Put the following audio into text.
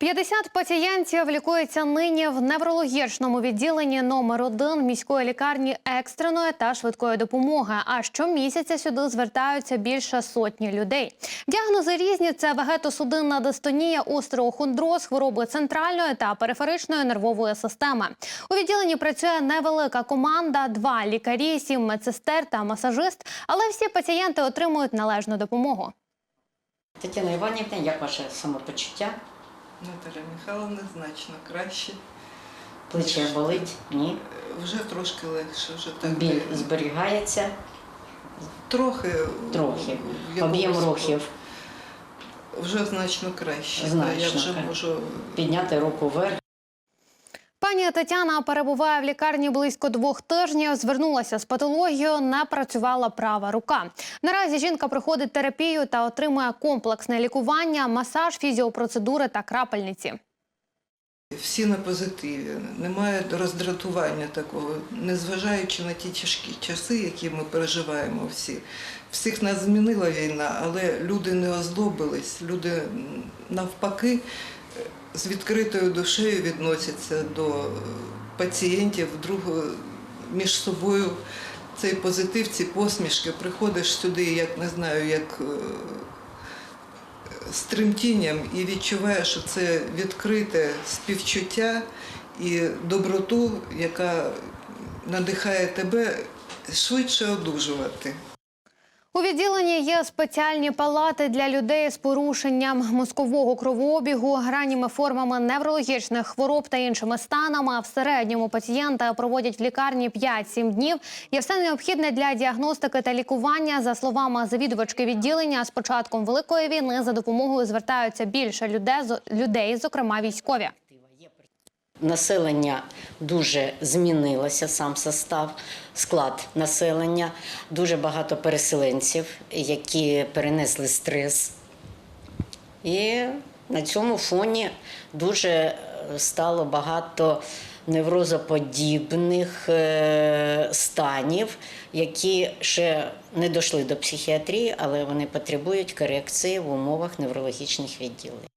50 пацієнтів лікуються нині в неврологічному відділенні номер 1 міської лікарні екстреної та швидкої допомоги. А щомісяця сюди звертаються більше сотні людей. Діагнози різні: це вегетосудинна дистонія, остеохондроз, хвороби центральної та периферичної нервової системи. У відділенні працює невелика команда: два лікарі, сім медсестер та масажист. Але всі пацієнти отримують належну допомогу. Тетяна Іванівна, як ваше самопочуття? Наталя Михайловна значно краще. Плече болить? Ні. Вже трошки легше, вже так. Біль зберігається Трохи. трохи. Об'єм рухів. Вже значно краще. Значно Я вже можу Підняти руку вверх. Пані Тетяна перебуває в лікарні близько двох тижнів. Звернулася з патологією, не працювала права рука. Наразі жінка проходить терапію та отримує комплексне лікування, масаж, фізіопроцедури та крапельниці. всі на позитиві. Немає роздратування такого, незважаючи на ті тяжкі часи, які ми переживаємо всі. Всіх нас змінила війна, але люди не озлобились, люди навпаки з відкритою душею відносяться до е, пацієнтів, друг е, між собою. Цей позитив, ці посмішки, приходиш сюди, як не знаю, як е, з тремтінням і відчуваєш, що це відкрите співчуття і доброту, яка надихає тебе швидше одужувати. У відділенні є спеціальні палати для людей з порушенням мозкового кровообігу, ранніми формами неврологічних хвороб та іншими станами. В середньому пацієнта проводять в лікарні 5-7 днів. Є все необхідне для діагностики та лікування. За словами завідувачки відділення, з початком великої війни за допомогою звертаються більше людей, людей, зокрема військові. Населення дуже змінилося, сам состав, склад населення. Дуже багато переселенців, які перенесли стрес. І на цьому фоні дуже е, стало багато неврозоподібних е, станів, які ще не дійшли до психіатрії, але вони потребують корекції в умовах неврологічних відділень.